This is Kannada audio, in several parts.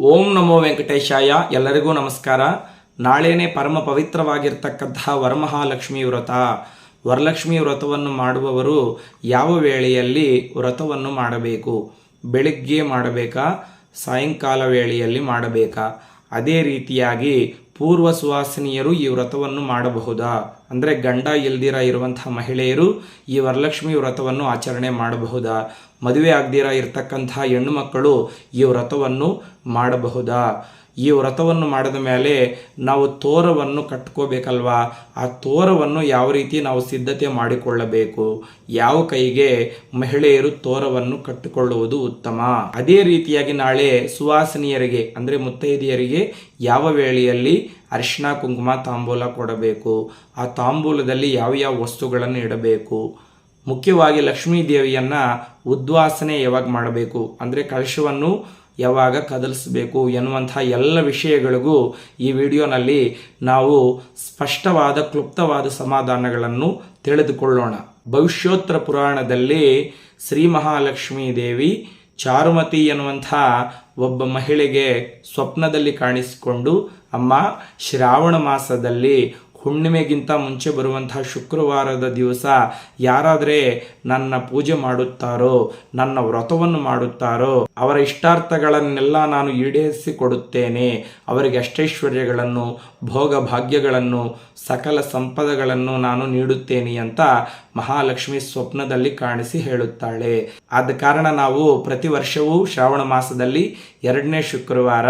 ಓಂ ನಮೋ ವೆಂಕಟೇಶಾಯ. ಎಲ್ಲರಿಗೂ ನಮಸ್ಕಾರ. ನಾಳೆನೇ ಪರಮ ಪವಿತ್ರವಾಗಿರ್ತಕ್ಕಂತಹ ವರಮಹಾಲಕ್ಷ್ಮಿ ವ್ರತ. ವರಲಕ್ಷ್ಮಿ ವ್ರತವನ್ನು ಮಾಡುವವರು ಯಾವ ವೇಳೆಯಲ್ಲಿ ವ್ರತವನ್ನು ಮಾಡಬೇಕು? ಬೆಳಿಗ್ಗೆ ಮಾಡಬೇಕಾ? ಸಾಯಂಕಾಲ ವೇಳೆಯಲ್ಲಿ ಮಾಡಬೇಕಾ? ಅದೇ ರೀತಿಯಾಗಿ ಪೂರ್ವ ಸುವಾಸಿನಿಯರು ಈ ವ್ರತವನ್ನು ಮಾಡಬಹುದಾ? ಅಂದರೆ ಗಂಡ ಇಲ್ದಿರ ಇರುವಂತಹ ಮಹಿಳೆಯರು ಈ ವರಲಕ್ಷ್ಮಿ ವ್ರತವನ್ನು ಆಚರಣೆ ಮಾಡಬಹುದಾ? ಮದುವೆ ಆಗದಿರ ಇರತಕ್ಕಂತಹ ಹೆಣ್ಣು ಮಕ್ಕಳು ಈ ವ್ರತವನ್ನು ಮಾಡಬಹುದಾ? ಈ ವ್ರತವನ್ನು ಮಾಡಿದ ಮೇಲೆ ನಾವು ತೋರವನ್ನು ಕಟ್ಕೋಬೇಕಲ್ವಾ? ಆ ತೋರವನ್ನು ಯಾವ ರೀತಿ ನಾವು ಸಿದ್ಧತೆ ಮಾಡಿಕೊಳ್ಳಬೇಕು? ಯಾವ ಕೈಗೆ ಮಹಿಳೆಯರು ತೋರವನ್ನು ಕಟ್ಟಿಕೊಳ್ಳುವುದು ಉತ್ತಮ? ಅದೇ ರೀತಿಯಾಗಿ ನಾಳೆ ಸುವಾಸನಿಯರಿಗೆ, ಅಂದರೆ ಮುತ್ತೈದೆಯರಿಗೆ ಯಾವ ವೇಳೆಯಲ್ಲಿ ಅರಿಶಿಣ, ಕುಂಕುಮ, ತಾಂಬೂಲ ಕೊಡಬೇಕು? ಆ ತಾಂಬೂಲದಲ್ಲಿ ಯಾವ ಯಾವ ವಸ್ತುಗಳನ್ನು ಇಡಬೇಕು? ಮುಖ್ಯವಾಗಿ ಲಕ್ಷ್ಮೀ ದೇವಿಯನ್ನು ಉದ್ವಾಸನೆ ಯಾವಾಗ ಮಾಡಬೇಕು? ಅಂದರೆ ಕಳಶವನ್ನು ಯಾವಾಗ ಕದಲಿಸಬೇಕು ಎನ್ನುವಂಥ ಎಲ್ಲ ವಿಷಯಗಳಿಗೂ ಈ ವಿಡಿಯೋನಲ್ಲಿ ನಾವು ಸ್ಪಷ್ಟವಾದ, ಕ್ಲುಪ್ತವಾದ ಸಮಾಧಾನಗಳನ್ನು ತಿಳಿದುಕೊಳ್ಳೋಣ. ಭವಿಷ್ಯೋತ್ತರ ಪುರಾಣದಲ್ಲಿ ಶ್ರೀ ಮಹಾಲಕ್ಷ್ಮೀ ದೇವಿ ಚಾರುಮತಿ ಎನ್ನುವಂಥ ಒಬ್ಬ ಮಹಿಳೆಗೆ ಸ್ವಪ್ನದಲ್ಲಿ ಕಾಣಿಸಿಕೊಂಡು, ಅಮ್ಮ, ಶ್ರಾವಣ ಮಾಸದಲ್ಲಿ ಹುಣ್ಣಿಮೆಗಿಂತ ಮುಂಚೆ ಬರುವಂತಹ ಶುಕ್ರವಾರದ ದಿವಸ ಯಾರಾದರೆ ನನ್ನ ಪೂಜೆ ಮಾಡುತ್ತಾರೋ, ನನ್ನ ವ್ರತವನ್ನು ಮಾಡುತ್ತಾರೋ, ಅವರ ಇಷ್ಟಾರ್ಥಗಳನ್ನೆಲ್ಲ ನಾನು ಈಡೇರಿಸಿಕೊಡುತ್ತೇನೆ ಅವರಿಗೆ ಅಷ್ಟೈಶ್ವರ್ಯಗಳನ್ನು, ಭೋಗ ಭಾಗ್ಯಗಳನ್ನು, ಸಕಲ ಸಂಪದಗಳನ್ನು ನಾನು ನೀಡುತ್ತೇನೆ ಅಂತ ಮಹಾಲಕ್ಷ್ಮಿ ಸ್ವಪ್ನದಲ್ಲಿ ಕಾಣಿಸಿ ಹೇಳುತ್ತಾಳೆ. ಆದ ಕಾರಣ ನಾವು ಪ್ರತಿ ವರ್ಷವೂ ಶ್ರಾವಣ ಮಾಸದಲ್ಲಿ ಎರಡನೇ ಶುಕ್ರವಾರ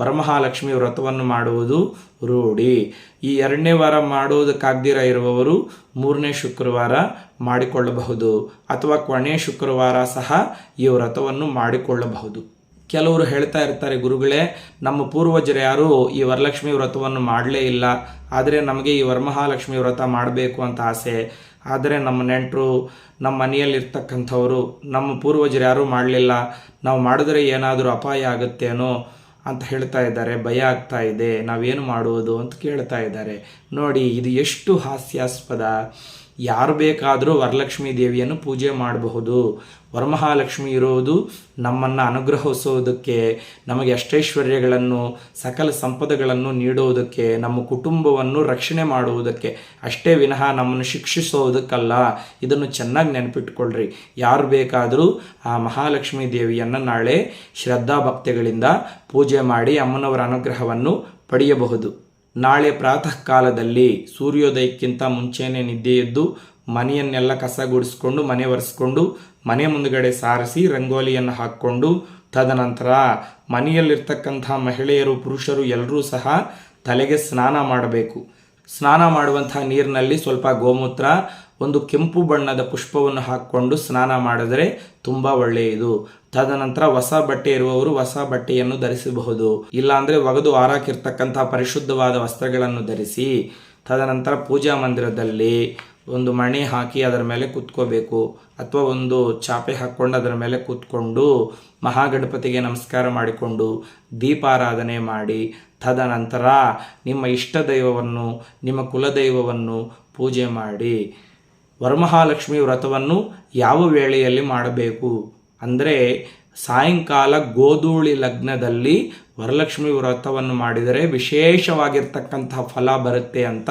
ವರಮಹಾಲಕ್ಷ್ಮಿ ವ್ರತವನ್ನು ಮಾಡುವುದು ರೂಢಿ. ಈ ಎರಡನೇ ವಾರ ಮಾಡೋದಕ್ಕಾಗ್ದಿರ ಇರುವವರು ಮೂರನೇ ಶುಕ್ರವಾರ ಮಾಡಿಕೊಳ್ಳಬಹುದು ಅಥವಾ ಕೊನೆಯ ಶುಕ್ರವಾರ ಸಹ ಈ ವ್ರತವನ್ನು ಮಾಡಿಕೊಳ್ಳಬಹುದು. ಕೆಲವರು ಹೇಳ್ತಾ ಇರ್ತಾರೆ, ಗುರುಗಳೇ, ನಮ್ಮ ಪೂರ್ವಜರು ಯಾರು ಈ ವರಲಕ್ಷ್ಮಿ ವ್ರತವನ್ನು ಮಾಡಲೇ ಇಲ್ಲ. ಆದರೆ ನಮಗೆ ಈ ವರಮಹಾಲಕ್ಷ್ಮಿ ವ್ರತ ಮಾಡಬೇಕು ಅಂತ ಆಸೆ. ಆದರೆ ನಮ್ಮ ನೆಂಟರು, ನಮ್ಮ ಮನೆಯಲ್ಲಿರ್ತಕ್ಕಂಥವರು, ನಮ್ಮ ಪೂರ್ವಜರು ಯಾರೂ ಮಾಡಲಿಲ್ಲ. ನಾವು ಮಾಡಿದ್ರೆ ಏನಾದರೂ ಅಪಾಯ ಆಗುತ್ತೇನೋ ಅಂತ ಹೇಳ್ತಾ ಇದ್ದಾರೆ. ಭಯ ಆಗ್ತಾ ಇದೆ. ನಾವೇನು ಮಾಡುವುದು ಅಂತ ಕೇಳ್ತಾ ಇದ್ದಾರೆ. ನೋಡಿ, ಇದು ಎಷ್ಟು ಹಾಸ್ಯಾಸ್ಪದ ಯಾರು ಬೇಕಾದರೂ ವರಲಕ್ಷ್ಮಿ ದೇವಿಯನ್ನು ಪೂಜೆ ಮಾಡಬಹುದು. ವರಮಹಾಲಕ್ಷ್ಮಿ ಇರೋದು ನಮ್ಮನ್ನು ಅನುಗ್ರಹಿಸೋದಕ್ಕೆ, ನಮಗೆ ಅಷ್ಟೈಶ್ವರ್ಯಗಳನ್ನು, ಸಕಲ ಸಂಪದಗಳನ್ನು ನೀಡುವುದಕ್ಕೆ ನಮ್ಮ ಕುಟುಂಬವನ್ನು ರಕ್ಷಣೆ ಮಾಡುವುದಕ್ಕೆ. ಅಷ್ಟೇ ವಿನಃ ನಮ್ಮನ್ನು ಶಿಕ್ಷಿಸುವುದಕ್ಕಲ್ಲ ಇದನ್ನು ಚೆನ್ನಾಗಿ ನೆನಪಿಟ್ಕೊಳ್ರಿ. ಯಾರು ಬೇಕಾದರೂ ಆ ಮಹಾಲಕ್ಷ್ಮಿ ದೇವಿಯನ್ನು ನಾಳೆ ಶ್ರದ್ಧಾ ಭಕ್ತಿಗಳಿಂದ ಪೂಜೆ ಮಾಡಿ ಅಮ್ಮನವರ ಅನುಗ್ರಹವನ್ನು ಪಡೆಯಬಹುದು. ನಾಳೆ ಪ್ರಾತಃ ಕಾಲದಲ್ಲಿ ಸೂರ್ಯೋದಯಕ್ಕಿಂತ ಮುಂಚೆನೆ ನಿದ್ದೆ ಎದ್ದು ಮನೆಯನ್ನೆಲ್ಲ ಕಸಗುಡಿಸ್ಕೊಂಡು, ಮನೆ ಒರೆಸ್ಕೊಂಡು, ಮನೆ ಮುಂದುಗಡೆ ಸಾರಿಸಿ ರಂಗೋಲಿಯನ್ನು ಹಾಕ್ಕೊಂಡು, ತದನಂತರ ಮನೆಯಲ್ಲಿರ್ತಕ್ಕಂಥ ಮಹಿಳೆಯರು, ಪುರುಷರು ಎಲ್ಲರೂ ಸಹ ತಲೆಗೆ ಸ್ನಾನ ಮಾಡಬೇಕು. ಸ್ನಾನ ಮಾಡುವಂತಹ ನೀರಿನಲ್ಲಿ ಸ್ವಲ್ಪ ಗೋಮೂತ್ರ ಒಂದು ಕೆಂಪು ಬಣ್ಣದ ಪುಷ್ಪವನ್ನು ಹಾಕ್ಕೊಂಡು ಸ್ನಾನ ಮಾಡಿದರೆ ತುಂಬ ಒಳ್ಳೆಯದು. ತದನಂತರ ಹೊಸ ಬಟ್ಟೆ ಇರುವವರು ಹೊಸ ಬಟ್ಟೆಯನ್ನು ಧರಿಸಬಹುದು. ಇಲ್ಲಾಂದರೆ ಒಗೆದು ಆರಾಕಿರ್ತಕ್ಕಂತಹ ಪರಿಶುದ್ಧವಾದ ವಸ್ತ್ರಗಳನ್ನು ಧರಿಸಿ, ತದನಂತರ ಪೂಜಾ ಮಂದಿರದಲ್ಲಿ ಒಂದು ಮಣೆ ಹಾಕಿ ಅದರ ಮೇಲೆ ಕೂತ್ಕೋಬೇಕು. ಅಥವಾ ಒಂದು ಚಾಪೆ ಹಾಕ್ಕೊಂಡು ಅದರ ಮೇಲೆ ಕೂತ್ಕೊಂಡು ಮಹಾಗಣಪತಿಗೆ ನಮಸ್ಕಾರ ಮಾಡಿಕೊಂಡು ದೀಪಾರಾಧನೆ ಮಾಡಿ, ತದನಂತರ ನಿಮ್ಮ ಇಷ್ಟ ದೈವವನ್ನು ನಿಮ್ಮ ಕುಲದೈವವನ್ನು ಪೂಜೆ ಮಾಡಿ. ವರಮಹಾಲಕ್ಷ್ಮಿ ವ್ರತವನ್ನು ಯಾವ ವೇಳೆಯಲ್ಲಿ ಮಾಡಬೇಕು? ಅಂದರೆ ಸಾಯಂಕಾಲ ಗೋಧೂಳಿ ಲಗ್ನದಲ್ಲಿ ವರಲಕ್ಷ್ಮಿ ವ್ರತವನ್ನು ಮಾಡಿದರೆ ವಿಶೇಷವಾಗಿರ್ತಕ್ಕಂತಹ ಫಲ ಬರುತ್ತೆ ಅಂತ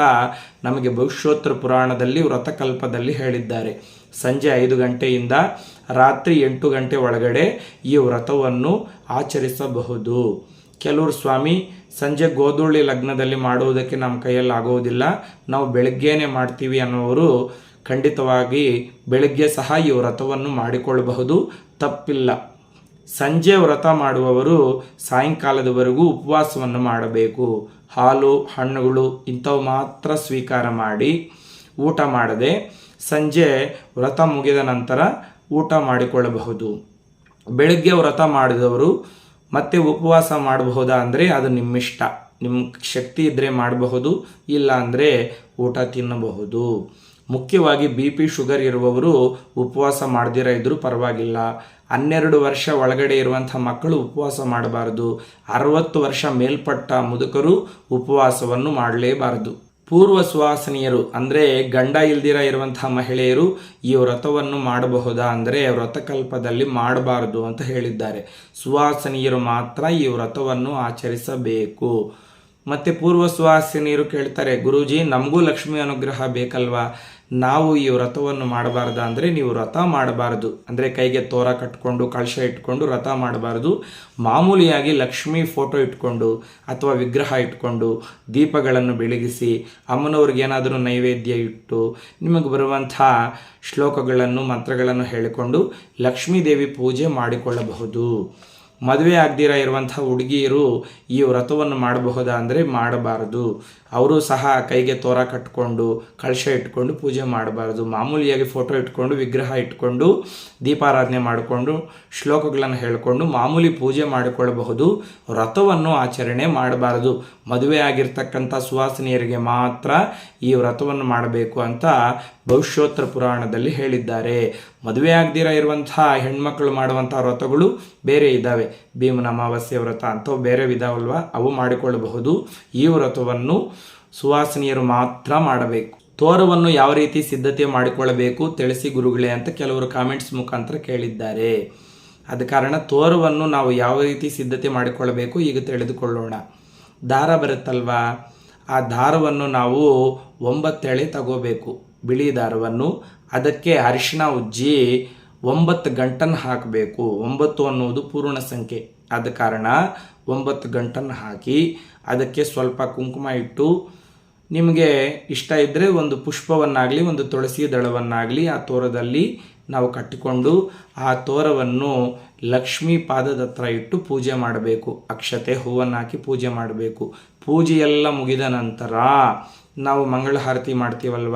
ನಮಗೆ ಭವಿಷ್ಯೋತ್ತರ ಪುರಾಣದಲ್ಲಿ, ವ್ರತಕಲ್ಪದಲ್ಲಿ ಹೇಳಿದ್ದಾರೆ. ಸಂಜೆ ಐದು ಗಂಟೆಯಿಂದ ರಾತ್ರಿ ಎಂಟು ಗಂಟೆ ಒಳಗಡೆ ಈ ವ್ರತವನ್ನು ಆಚರಿಸಬಹುದು. ಕೆಲವರು, ಸ್ವಾಮಿ, ಸಂಜೆ ಗೋಧೂಳಿ ಲಗ್ನದಲ್ಲಿ ಮಾಡುವುದಕ್ಕೆ ನಮ್ಮ ಕೈಯಲ್ಲಿ ಆಗುವುದಿಲ್ಲ ನಾವು ಬೆಳಗ್ಗೆನೆ ಮಾಡ್ತೀವಿ ಅನ್ನೋರು ಖಂಡಿತವಾಗಿ ಬೆಳಗ್ಗೆ ಸಹ ಈ ವ್ರತವನ್ನು ಮಾಡಿಕೊಳ್ಳಬಹುದು. ತಪ್ಪಿಲ್ಲ. ಸಂಜೆ ವ್ರತ ಮಾಡುವವರು ಸಾಯಂಕಾಲದವರೆಗೂ ಉಪವಾಸವನ್ನು ಮಾಡಬೇಕು. ಹಾಲು, ಹಣ್ಣುಗಳು ಇಂಥವು ಮಾತ್ರ ಸ್ವೀಕಾರ ಮಾಡಿ ಊಟ ಮಾಡದೆ ಸಂಜೆ ವ್ರತ ಮುಗಿದ ನಂತರ ಊಟ ಮಾಡಿಕೊಳ್ಳಬಹುದು. ಬೆಳಗ್ಗೆ ವ್ರತ ಮಾಡಿದವರು ಮತ್ತೆ ಉಪವಾಸ ಮಾಡಬಹುದಾ ಅಂದರೆ ಅದು ನಿಮ್ಮಿಷ್ಟ. ನಿಮ್ಮ ಶಕ್ತಿ ಇದ್ದರೆ ಮಾಡಬಹುದು ಇಲ್ಲ ಅಂದರೆ ಊಟ ತಿನ್ನಬಹುದು. ಮುಖ್ಯವಾಗಿ ಬಿ ಪಿ ಶುಗರ್ ಇರುವವರು ಉಪವಾಸ ಮಾಡದಿರ ಇದ್ದರೂ ಪರವಾಗಿಲ್ಲ. ಹನ್ನೆರಡು ವರ್ಷ ಒಳಗಡೆ ಇರುವಂಥ ಮಕ್ಕಳು ಉಪವಾಸ ಮಾಡಬಾರ್ದು. ಅರವತ್ತು ವರ್ಷ ಮೇಲ್ಪಟ್ಟ ಮುದುಕರು ಉಪವಾಸವನ್ನು ಮಾಡಲೇಬಾರದು. ಪೂರ್ವ ಸುವಾಸನೀಯರು ಅಂದರೆ ಗಂಡ ಇಲ್ದಿರ ಇರುವಂತಹ ಮಹಿಳೆಯರು ಈ ವ್ರತವನ್ನು ಮಾಡಬಹುದಾ? ಅಂದರೆ ವ್ರತಕಲ್ಪದಲ್ಲಿ ಮಾಡಬಾರದು ಅಂತ ಹೇಳಿದ್ದಾರೆ. ಸುವಾಸನೀಯರು ಮಾತ್ರ ಈ ವ್ರತವನ್ನು ಆಚರಿಸಬೇಕು. ಮತ್ತೆ ಪೂರ್ವ ಸುವಾಸಿನಿಯರು ಕೇಳ್ತಾರೆ, ಗುರೂಜಿ, ನಮಗೂ ಲಕ್ಷ್ಮಿ ಅನುಗ್ರಹ ಬೇಕಲ್ವಾ? ನಾವು ಈ ವ್ರತವನ್ನು ಮಾಡಬಾರ್ದ ಅಂದರೆ ನೀವು ವ್ರತ ಮಾಡಬಾರ್ದು. ಅಂದರೆ ಕೈಗೆ ತೋರ ಕಟ್ಕೊಂಡು, ಕಳಶ ಇಟ್ಕೊಂಡು ವ್ರತ ಮಾಡಬಾರ್ದು. ಮಾಮೂಲಿಯಾಗಿ ಲಕ್ಷ್ಮಿ ಫೋಟೋ ಇಟ್ಕೊಂಡು ಅಥವಾ ವಿಗ್ರಹ ಇಟ್ಕೊಂಡು ದೀಪಗಳನ್ನು ಬೆಳಗಿಸಿ, ಅಮ್ಮನವ್ರಿಗೆ ಏನಾದರೂ ನೈವೇದ್ಯ ಇಟ್ಟು, ನಿಮಗೆ ಬರುವಂಥ ಶ್ಲೋಕಗಳನ್ನು, ಮಂತ್ರಗಳನ್ನು ಹೇಳಿಕೊಂಡು ಲಕ್ಷ್ಮೀ ದೇವಿ ಪೂಜೆ ಮಾಡಿಕೊಳ್ಳಬಹುದು. ಮದುವೆ ಆಗದಿರ ಇರುವಂಥ ಹುಡುಗಿಯರು ಈ ವ್ರತವನ್ನು ಮಾಡಬಹುದಾ ಅಂದರೆ ಮಾಡಬಾರದು. ಅವರು ಸಹ ಕೈಗೆ ತೋರ ಕಟ್ಕೊಂಡು, ಕಳಶ ಇಟ್ಕೊಂಡು ಪೂಜೆ ಮಾಡಬಾರ್ದು. ಮಾಮೂಲಿಯಾಗಿ ಫೋಟೋ ಇಟ್ಕೊಂಡು, ವಿಗ್ರಹ ಇಟ್ಕೊಂಡು, ದೀಪಾರಾಧನೆ ಮಾಡಿಕೊಂಡು, ಶ್ಲೋಕಗಳನ್ನು ಹೇಳಿಕೊಂಡು, ಮಾಮೂಲಿ ಪೂಜೆ ಮಾಡಿಕೊಳ್ಳಬಹುದು. ವ್ರತವನ್ನು ಆಚರಣೆ ಮಾಡಬಾರದು. ಮದುವೆ ಆಗಿರ್ತಕ್ಕಂಥ ಸುವಾಸನೆಯರಿಗೆ ಮಾತ್ರ ಈ ವ್ರತವನ್ನು ಮಾಡಬೇಕು ಅಂತ ಭವಿಷ್ಯೋತ್ತರ ಪುರಾಣದಲ್ಲಿ ಹೇಳಿದ್ದಾರೆ. ಮದುವೆ ಆಗದಿರ ಇರುವಂತಹ ಹೆಣ್ಮಕ್ಳು ಮಾಡುವಂಥ ವ್ರತಗಳು ಬೇರೆ ಇದ್ದಾವೆ. ಭೀಮನ ಅಮಾವಾಸ್ಯ ವ್ರತ ಅಂಥವು ಬೇರೆ ವಿಧವಲ್ವಾ? ಅವು ಮಾಡಿಕೊಳ್ಳಬಹುದು. ಈ ವ್ರತವನ್ನು ಸುವಾಸನಿಯರು ಮಾತ್ರ ಮಾಡಬೇಕು. ತೋರವನ್ನು ಯಾವ ರೀತಿ ಸಿದ್ಧತೆ ಮಾಡಿಕೊಳ್ಳಬೇಕು ತಿಳಿಸಿ ಗುರುಗಳೇ ಅಂತ ಕೆಲವರು ಕಾಮೆಂಟ್ಸ್ ಮುಖಾಂತರ ಕೇಳಿದ್ದಾರೆ. ಆದ ಕಾರಣ ತೋರವನ್ನು ನಾವು ಯಾವ ರೀತಿ ಸಿದ್ಧತೆ ಮಾಡಿಕೊಳ್ಳಬೇಕು ಈಗ ತಿಳಿದುಕೊಳ್ಳೋಣ. ದಾರ ಬರುತ್ತಲ್ವಾ? ಆ ದಾರವನ್ನು ನಾವು ಒಂಬತ್ತೆಳೆ ತಗೋಬೇಕು. ಬಿಳಿ ದಾರವನ್ನು. ಅದಕ್ಕೆ ಅರಿಶಿಣ ಉಜ್ಜಿ ಒಂಬತ್ತು ಗಂಟನ್ನು ಹಾಕಬೇಕು. ಒಂಬತ್ತು ಅನ್ನುವುದು ಪೂರ್ಣ ಸಂಖ್ಯೆ. ಆದ ಕಾರಣ ಒಂಬತ್ತು ಗಂಟನ್ನು ಹಾಕಿ ಅದಕ್ಕೆ ಸ್ವಲ್ಪ ಕುಂಕುಮ ಇಟ್ಟು ನಿಮಗೆ ಇಷ್ಟ ಇದ್ದರೆ ಒಂದು ಪುಷ್ಪವನ್ನಾಗಲಿ, ಒಂದು ತುಳಸಿ ದಳವನ್ನಾಗಲಿ ಆ ತೋರದಲ್ಲಿ ನಾವು ಕಟ್ಟಿಕೊಂಡು ಆ ತೋರವನ್ನು ಲಕ್ಷ್ಮೀ ಪಾದದ ಹತ್ರ ಇಟ್ಟು ಪೂಜೆ ಮಾಡಬೇಕು. ಅಕ್ಷತೆ ಹೂವನ್ನು ಹಾಕಿ ಪೂಜೆ ಮಾಡಬೇಕು. ಪೂಜೆಯೆಲ್ಲ ಮುಗಿದ ನಂತರ ನಾವು ಮಂಗಳ ಆರತಿ ಮಾಡ್ತೀವಲ್ವ?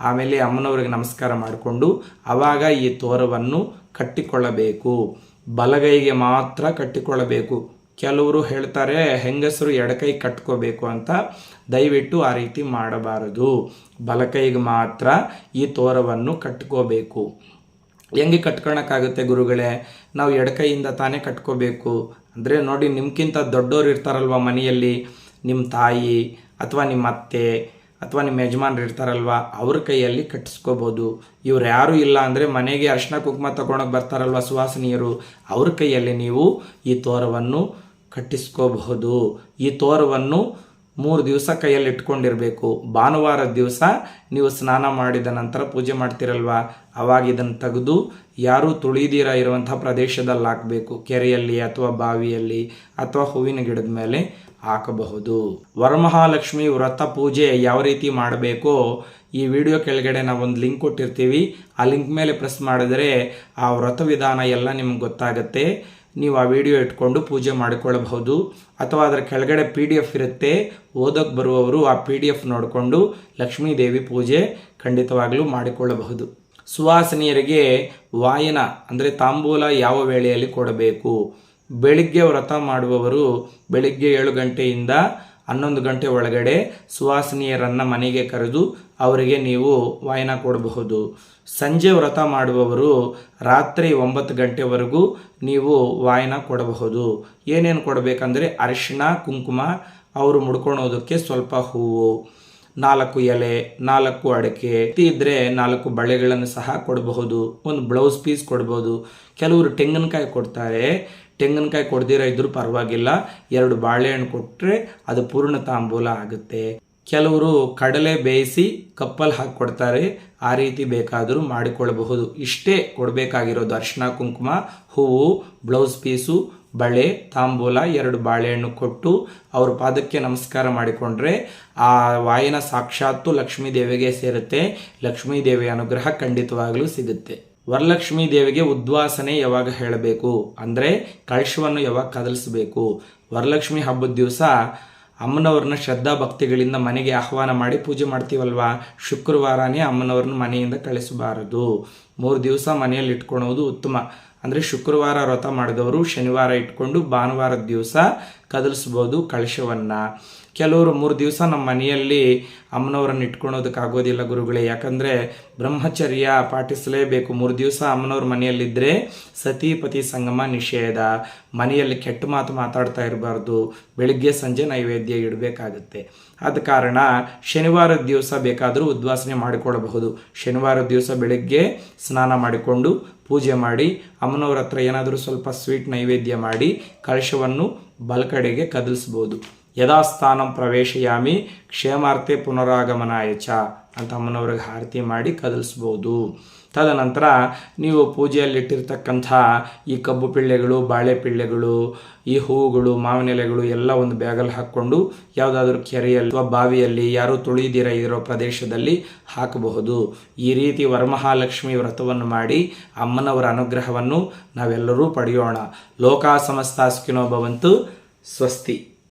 ಆಮೇಲೆ ಅಮ್ಮನವ್ರಿಗೆ ನಮಸ್ಕಾರ ಮಾಡಿಕೊಂಡು ಆವಾಗ ಈ ತೋರವನ್ನು ಕಟ್ಟಿಕೊಳ್ಳಬೇಕು. ಬಲಗೈಗೆ ಮಾತ್ರ ಕಟ್ಟಿಕೊಳ್ಳಬೇಕು. ಕೆಲವರು ಹೇಳ್ತಾರೆ, ಹೆಂಗಸರು ಎಡಕೈ ಕಟ್ಕೋಬೇಕು ಅಂತ ದಯವಿಟ್ಟು ಆ ರೀತಿ ಮಾಡಬಾರದು. ಬಲಕೈಗೆ ಮಾತ್ರ ಈ ತೋರವನ್ನು ಕಟ್ಕೋಬೇಕು. ಹೆಂಗೆ ಕಟ್ಕೊಳಕ್ಕಾಗುತ್ತೆ ಗುರುಗಳೇ? ನಾವು ಎಡಕೈಯಿಂದ ತಾನೇ ಕಟ್ಕೋಬೇಕು. ಅಂದರೆ ನೋಡಿ ನಿಮ್ಗಿಂತ ದೊಡ್ಡೋರು ಇರ್ತಾರಲ್ವ ಮನೆಯಲ್ಲಿ? ನಿಮ್ಮ ತಾಯಿ ಅಥವಾ ನಿಮ್ಮ ಅತ್ತೆ ಅಥವಾ ನಿಮ್ಮ ಯಜಮಾನ್ರು ಇರ್ತಾರಲ್ವ, ಅವ್ರ ಕೈಯಲ್ಲಿ ಕಟ್ಟಿಸ್ಕೋಬೋದು. ಇವ್ರು ಯಾರು ಇಲ್ಲ ಅಂದರೆ ಮನೆಗೆ ಅರ್ಶಿನ ಕುಂಕುಮ ತಗೊಳಕ್ಕೆ ಬರ್ತಾರಲ್ವ ಸುವಾಸನೀಯರು, ಅವ್ರ ಕೈಯಲ್ಲಿ ನೀವು ಈ ತೋರವನ್ನು ಕಟ್ಟಿಸ್ಕೋಬಹುದು. ಈ ತೋರವನ್ನು ಮೂರು ದಿವಸ ಕೈಯಲ್ಲಿ ಇಟ್ಕೊಂಡಿರಬೇಕು. ಭಾನುವಾರದ ದಿವಸ ನೀವು ಸ್ನಾನ ಮಾಡಿದ ನಂತರ ಪೂಜೆ ಮಾಡ್ತಿರಲ್ವ, ಅವಾಗ ಇದನ್ನು ತೆಗೆದು ಯಾರೂ ತುಳಿದಿರ ಇರುವಂಥ ಪ್ರದೇಶದಲ್ಲಿ ಹಾಕಬೇಕು. ಕೆರೆಯಲ್ಲಿ ಅಥವಾ ಬಾವಿಯಲ್ಲಿ ಅಥವಾ ಹೂವಿನ ಗಿಡದ ಮೇಲೆ ಹಾಕಬಹುದು. ವರಮಹಾಲಕ್ಷ್ಮಿ ವ್ರತ ಪೂಜೆ ಯಾವ ರೀತಿ ಮಾಡಬೇಕೋ ಈ ವಿಡಿಯೋ ಕೆಳಗಡೆ ನಾವು ಒಂದು ಲಿಂಕ್ ಕೊಟ್ಟಿರ್ತೀವಿ. ಆ ಲಿಂಕ್ ಮೇಲೆ ಪ್ರೆಸ್ ಮಾಡಿದರೆ ಆ ವ್ರತ ವಿಧಾನ ಎಲ್ಲ ನಿಮ್ಗೆ ಗೊತ್ತಾಗುತ್ತೆ. ನೀವು ಆ ವಿಡಿಯೋ ಇಟ್ಕೊಂಡು ಪೂಜೆ ಮಾಡಿಕೊಳ್ಳಬಹುದು. ಅಥವಾ ಅದರ ಕೆಳಗಡೆ ಪಿ ಡಿ ಎಫ್ ಇರುತ್ತೆ. ಓದೋಕ್ಕೆ ಬರುವವರು ಆ ಪಿ ಡಿ ಎಫ್ ನೋಡಿಕೊಂಡು ಲಕ್ಷ್ಮೀ ದೇವಿ ಪೂಜೆ ಖಂಡಿತವಾಗಲೂ ಮಾಡಿಕೊಳ್ಳಬಹುದು. ಸುವಾಸನಿಯರಿಗೆ ವಾಯನ, ಅಂದರೆ ತಾಂಬೂಲ ಯಾವ ವೇಳೆಯಲ್ಲಿ ಕೊಡಬೇಕು? ಬೆಳಿಗ್ಗೆ ವ್ರತ ಮಾಡುವವರು ಬೆಳಿಗ್ಗೆ ಏಳು ಗಂಟೆಯಿಂದ ಹನ್ನೊಂದು ಗಂಟೆ ಒಳಗಡೆ ಸುವಾಸನೀಯರನ್ನು ಮನೆಗೆ ಕರೆದು ಅವರಿಗೆ ನೀವು ವಾಯನ ಕೊಡಬಹುದು. ಸಂಜೆ ವ್ರತ ಮಾಡುವವರು ರಾತ್ರಿ ಒಂಬತ್ತು ಗಂಟೆವರೆಗೂ ನೀವು ವಾಯನ ಕೊಡಬಹುದು. ಏನೇನು ಕೊಡಬೇಕಂದ್ರೆ ಅರಿಶಿಣ, ಕುಂಕುಮ, ಅವರು ಮುಡ್ಕೊಳೋದಕ್ಕೆ ಸ್ವಲ್ಪ ಹೂವು, ನಾಲ್ಕು ಎಲೆ, ನಾಲ್ಕು ಅಡಿಕೆ ಇದ್ರೆ ನಾಲ್ಕು ಬಳೆಗಳನ್ನು ಸಹ ಕೊಡಬಹುದು. ಒಂದು ಬ್ಲೌಸ್ ಪೀಸ್ ಕೊಡ್ಬೋದು. ಕೆಲವರು ತೆಂಗಿನಕಾಯಿ ಕೊಡ್ತಾರೆ. ತೆಂಗಿನಕಾಯಿ ಕೊಡ್ದಿರ ಇದ್ರೂ ಪರವಾಗಿಲ್ಲ, ಎರಡು ಬಾಳೆಹಣ್ಣು ಕೊಟ್ಟರೆ ಅದು ಪೂರ್ಣ ತಾಂಬೂಲ ಆಗುತ್ತೆ. ಕೆಲವರು ಕಡಲೆ ಬೇಯಿಸಿ ಕಪ್ಪಲ್ಲಿ ಹಾಕಿ ಕೊಡ್ತಾರೆ, ಆ ರೀತಿ ಬೇಕಾದರೂ ಮಾಡಿಕೊಳ್ಳಬಹುದು. ಇಷ್ಟೇ ಕೊಡಬೇಕಾಗಿರೋದು ಅರ್ಶಿನ, ಕುಂಕುಮ, ಹೂವು, ಬ್ಲೌಸ್ ಪೀಸು, ಬಳೆ, ತಾಂಬೂಲ, ಎರಡು ಬಾಳೆಹಣ್ಣು ಕೊಟ್ಟು ಅವ್ರ ಪಾದಕ್ಕೆ ನಮಸ್ಕಾರ ಮಾಡಿಕೊಂಡ್ರೆ ಆ ವಾಯನ ಸಾಕ್ಷಾತ್ತು ಲಕ್ಷ್ಮೀ ದೇವಿಗೆ ಸೇರುತ್ತೆ. ಲಕ್ಷ್ಮೀ ದೇವಿಯ ಅನುಗ್ರಹ ಖಂಡಿತವಾಗಲೂ ಸಿಗುತ್ತೆ. ವರಲಕ್ಷ್ಮೀ ದೇವಿಗೆ ಉದ್ವಾಸನೆ ಯಾವಾಗ ಹೇಳಬೇಕು? ಅಂದರೆ ಕಳಶವನ್ನು ಯಾವಾಗ ಕದಲಿಸಬೇಕು? ವರಲಕ್ಷ್ಮಿ ಹಬ್ಬದ ದಿವಸ ಅಮ್ಮನವ್ರನ್ನ ಶ್ರದ್ಧಾ ಭಕ್ತಿಗಳಿಂದ ಮನೆಗೆ ಆಹ್ವಾನ ಮಾಡಿ ಪೂಜೆ ಮಾಡ್ತೀವಲ್ವಾ? ಶುಕ್ರವಾರನೇ ಅಮ್ಮನವ್ರನ್ನ ಮನೆಯಿಂದ ಕಳಿಸಬಾರದು. ಮೂರು ದಿವಸ ಮನೆಯಲ್ಲಿ ಇಟ್ಕೊಳೋದು ಉತ್ತಮ. ಅಂದರೆ ಶುಕ್ರವಾರ ವ್ರತ ಮಾಡಿದವರು ಶನಿವಾರ ಇಟ್ಕೊಂಡು ಭಾನುವಾರದ ದಿವಸ ಕದಲಿಸ್ಬೋದು ಕಳಶವನ್ನು. ಕೆಲವರು ಮೂರು ದಿವಸ ನಮ್ಮ ಮನೆಯಲ್ಲಿ ಅಮ್ಮನವರನ್ನು ಇಟ್ಕೊಳೋದಕ್ಕಾಗೋದಿಲ್ಲ ಗುರುಗಳೇ. ಯಾಕಂದರೆ ಬ್ರಹ್ಮಚರ್ಯ ಪಾಟಿಸಲೇಬೇಕು. ಮೂರು ದಿವಸ ಅಮ್ಮನವ್ರ ಮನೆಯಲ್ಲಿದ್ದರೆ ಸತೀಪತಿ ಸಂಗಮ ನಿಷೇಧ. ಮನೆಯಲ್ಲಿ ಕೆಟ್ಟ ಮಾತು ಮಾತಾಡ್ತಾ ಇರಬಾರ್ದು. ಬೆಳಿಗ್ಗೆ ಸಂಜೆ ನೈವೇದ್ಯ ಇಡಬೇಕಾಗುತ್ತೆ. ಆದ ಕಾರಣ ಶನಿವಾರದ ದಿವಸ ಬೇಕಾದರೂ ಉದ್ವಾಸನೆ ಮಾಡಿಕೊಳ್ಳಬಹುದು ಶನಿವಾರದ ದಿವಸ ಬೆಳಿಗ್ಗೆ ಸ್ನಾನ ಮಾಡಿಕೊಂಡು ಪೂಜೆ ಮಾಡಿ, ಅಮ್ಮನವ್ರ ಹತ್ರ ಏನಾದರೂ ಸ್ವಲ್ಪ ಸ್ವೀಟ್ ನೈವೇದ್ಯ ಮಾಡಿ, ಕಳಶವನ್ನು ಬಲಕಡೆಗೆ ಕದಲಿಸ್ಬೋದು. ಯಥಾಸ್ಥಾನಂ ಪ್ರವೇಶಯಾಮಿ ಕ್ಷೇಮಾರ್ತೆ ಪುನರಾಗಮನಾಯ ಚ ಅಂತ ಅಮ್ಮನವ್ರಿಗೆ ಆರತಿ ಮಾಡಿ ಕದಲಿಸ್ಬೋದು. ತದನಂತರ ನೀವು ಪೂಜೆಯಲ್ಲಿಟ್ಟಿರ್ತಕ್ಕಂಥ ಈ ಕಬ್ಬು ಪಿಳ್ಳೆಗಳು, ಬಾಳೆ ಪಿಳ್ಳೆಗಳು, ಈ ಹೂವುಗಳು ಮಾವಿನೆಲೆಗಳು ಎಲ್ಲ ಒಂದು ಬ್ಯಾಗಲ್ಲಿ ಹಾಕ್ಕೊಂಡು ಯಾವುದಾದ್ರೂ ಕೆರೆಯಲ್ಲಿ ಅಥವಾ ಬಾವಿಯಲ್ಲಿ ಯಾರು ತುಳಿದಿರ ಇರೋ ಪ್ರದೇಶದಲ್ಲಿ ಹಾಕಬಹುದು. ಈ ರೀತಿ ವರಮಹಾಲಕ್ಷ್ಮಿ ವ್ರತವನ್ನು ಮಾಡಿ ಅಮ್ಮನವರ ಅನುಗ್ರಹವನ್ನು ನಾವೆಲ್ಲರೂ ಪಡೆಯೋಣ. ಲೋಕಾ ಸಮಸ್ತಾಸ್ಕಿನೋ ಭವಂತು, ಸ್ವಸ್ತಿ.